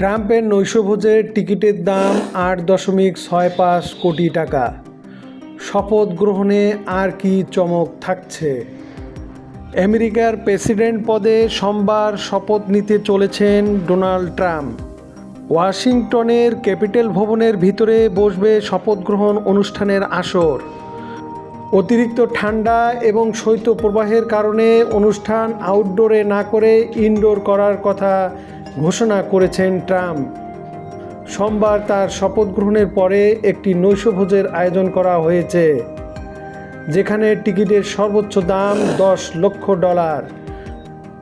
ট্রাম্পের নৈশভোজের টিকিটের দাম আট দশমিক ছয় পাঁচ কোটি টাকা। শপথ গ্রহণে আর কি চমক থাকছে? আমেরিকার প্রেসিডেন্ট পদে সোমবার শপথ নিতে চলেছেন ডোনাল্ড ট্রাম্প। ওয়াশিংটনের ক্যাপিটাল ভবনের ভিতরে বসবে শপথ গ্রহণ অনুষ্ঠানের আসর। অতিরিক্ত ঠান্ডা এবং শৈত্যপ্রবাহের কারণে অনুষ্ঠান আউটডোরে না করে ইনডোর করার কথা ঘোষণা করেছেন ট্রাম্প। সোমবার তার শপথ গ্রহণের পরে একটি নৈশভোজের আয়োজন করা হয়েছে, যেখানে টিকিটের সর্বোচ্চ দাম দশ লক্ষ ডলার।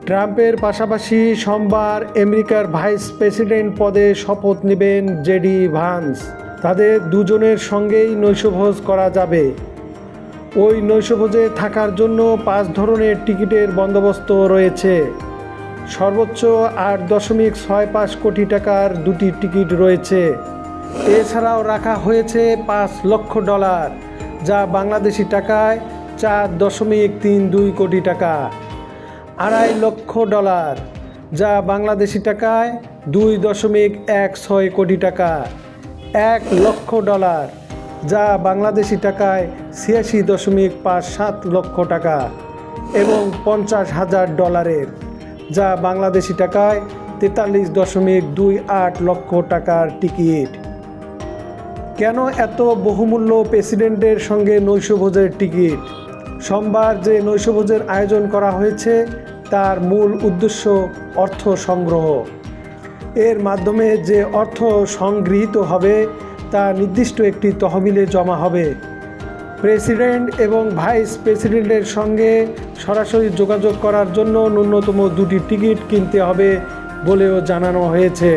ট্রাম্পের পাশাপাশি সোমবার আমেরিকার ভাইস প্রেসিডেন্ট পদে শপথ নেবেন জেডি ভান্স। তাদের দুজনের সঙ্গেই নৈশভোজ করা যাবে। ওই নৈশভোজে থাকার জন্য পাঁচ ধরনের টিকিটের বন্দোবস্ত রয়েছে। সর্বোচ্চ আট দশমিক ছয় পাঁচ কোটি টাকার দুটি টিকিট রয়েছে। এছাড়াও রাখা হয়েছে পাঁচ লক্ষ ডলার, যা বাংলাদেশি টাকায় চার দশমিক তিন দুই কোটি টাকা। আড়াই লক্ষ ডলার, যা বাংলাদেশি টাকায় দুই দশমিক এক ছয় কোটি টাকা। এক লক্ষ ডলার, যা বাংলাদেশি টাকায় ছিয়াশি দশমিক পাঁচ সাত লক্ষ টাকা এবং পঞ্চাশ হাজার ডলারের। যা বাংলাদেশি টাকায় তেতাল্লিশ দশমিক দুই আট লক্ষ টাকার টিকিট। কেন এত বহুমূল্য প্রেসিডেন্টের সঙ্গে নৈশভোজের টিকিট? সোমবার যে নৈশভোজের আয়োজন করা হয়েছে, তার মূল উদ্দেশ্য অর্থ সংগ্রহ। এর মাধ্যমে যে অর্থ সংগৃহীত হবে, তা নির্দিষ্ট একটি তহবিলে জমা হবে। প্রেসিডেন্ট এবং ভাইস প্রেসিডেন্টের সঙ্গে সরাসরি যোগাযোগ করার জন্য ন্যূনতম দুটি টিকিট কিনতে হবে বলেও জানানো হয়েছে।